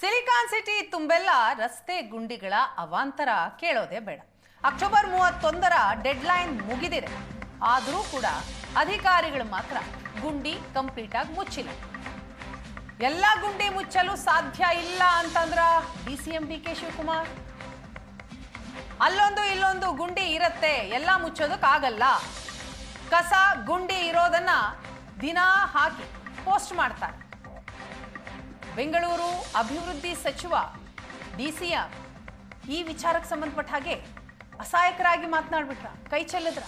Silicon city ತುಂಬೆಲ್ಲ ರಸ್ತೆ ಗುಂಡಿಗಳ ಅವಾಂತರ ಕೇಳೋದೇ ಬೇಡ. ಅಕ್ಟೋಬರ್ ಮೂವತ್ತೊಂದರ ಡೆಡ್ಲೈನ್ ಮುಗಿದಿದೆ. ಆದರೂ ಕೂಡ ಅಧಿಕಾರಿಗಳು ಮಾತ್ರ ಗುಂಡಿ ಕಂಪ್ಲೀಟ್ ಆಗಿ ಮುಚ್ಚಿಲ್ಲ. ಎಲ್ಲ ಗುಂಡಿ ಮುಚ್ಚಲು ಸಾಧ್ಯ ಇಲ್ಲ ಅಂತಂದ್ರ D C M D K Shivakumar. ಅಲ್ಲೊಂದು ಇಲ್ಲೊಂದು ಗುಂಡಿ ಇರತ್ತೆ, ಎಲ್ಲ ಮುಚ್ಚೋದಕ್ಕಾಗಲ್ಲ. ಕಸ ಗುಂಡಿ ಇರೋದನ್ನ ದಿನ ಹಾಕಿ ಪೋಸ್ಟ್ ಮಾಡ್ತಾರೆ. ಬೆಂಗಳೂರು ಅಭಿವೃದ್ಧಿ ಸಚಿವ ಡಿಸಿಎಂ ಈ ವಿಚಾರಕ್ಕೆ ಸಂಬಂಧಪಟ್ಟ ಹಾಗೆ ಅಸಹಾಯಕರಾಗಿ ಮಾತನಾಡ್ಬಿಟ್ರ, ಕೈ ಚೆಲ್ಲದ್ರ?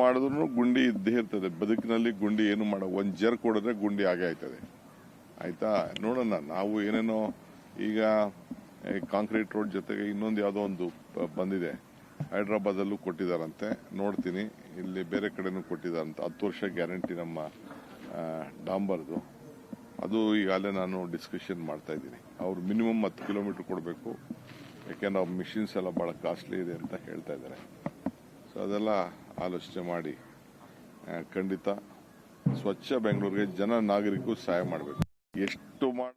ಮಾಡಿದ್ರು ಗುಂಡಿ ಇದ್ದೇ ಇರ್ತದೆ, ಬದುಕಿನಲ್ಲಿ ಗುಂಡಿ ಏನು ಮಾಡ, ಒಂದ್ ಜರ್ ಕೊಡಿದ್ರೆ ಗುಂಡಿ ಆಗೇ ಆಯ್ತದೆ. ಆಯ್ತಾ? ನೋಡೋಣ ನಾವು ಏನೇನೋ ಈಗ ಕಾಂಕ್ರೀಟ್ ರೋಡ್ ಜೊತೆಗೆ ಇನ್ನೊಂದು ಯಾವುದೋ ಒಂದು ಬಂದಿದೆ. ಹೈದ್ರಾಬಾದಲ್ಲೂ ಕೊಟ್ಟಿದ್ದಾರಂತೆ. ನೋಡ್ತೀನಿ. ಇಲ್ಲಿ ಬೇರೆ ಕಡೆನೂ ಕೊಟ್ಟಿದ್ದಾರಂತೆ. ಹತ್ತು ವರ್ಷ ಗ್ಯಾರಂಟಿ ನಮ್ಮ ಡಾಂಬರ್ದು. ಅದು ಈಗಾಗಲೇ ನಾನು ಡಿಸ್ಕಷನ್ ಮಾಡ್ತಾ ಇದ್ದೀನಿ. ಅವ್ರು ಮಿನಿಮಮ್ ಹತ್ತು ಕಿಲೋಮೀಟರ್ ಕೊಡಬೇಕು. ಯಾಕೆಂದ್ರೆ ಅವ್ರ ಮಿಷಿನ್ಸ್ ಎಲ್ಲ ಭಾಳ ಕಾಸ್ಟ್ಲಿ ಇದೆ ಅಂತ ಹೇಳ್ತಾ ಇದ್ದಾರೆ. ಸೊ ಅದೆಲ್ಲ ಆಲೋಚನೆ ಮಾಡಿ ಖಂಡಿತ ಸ್ವಚ್ಛ ಬೆಂಗಳೂರಿಗೆ ಜನ ನಾಗರಿಕರು ಸಹಾಯ ಮಾಡಬೇಕು. ಎಷ್ಟು ಮಾಡಿ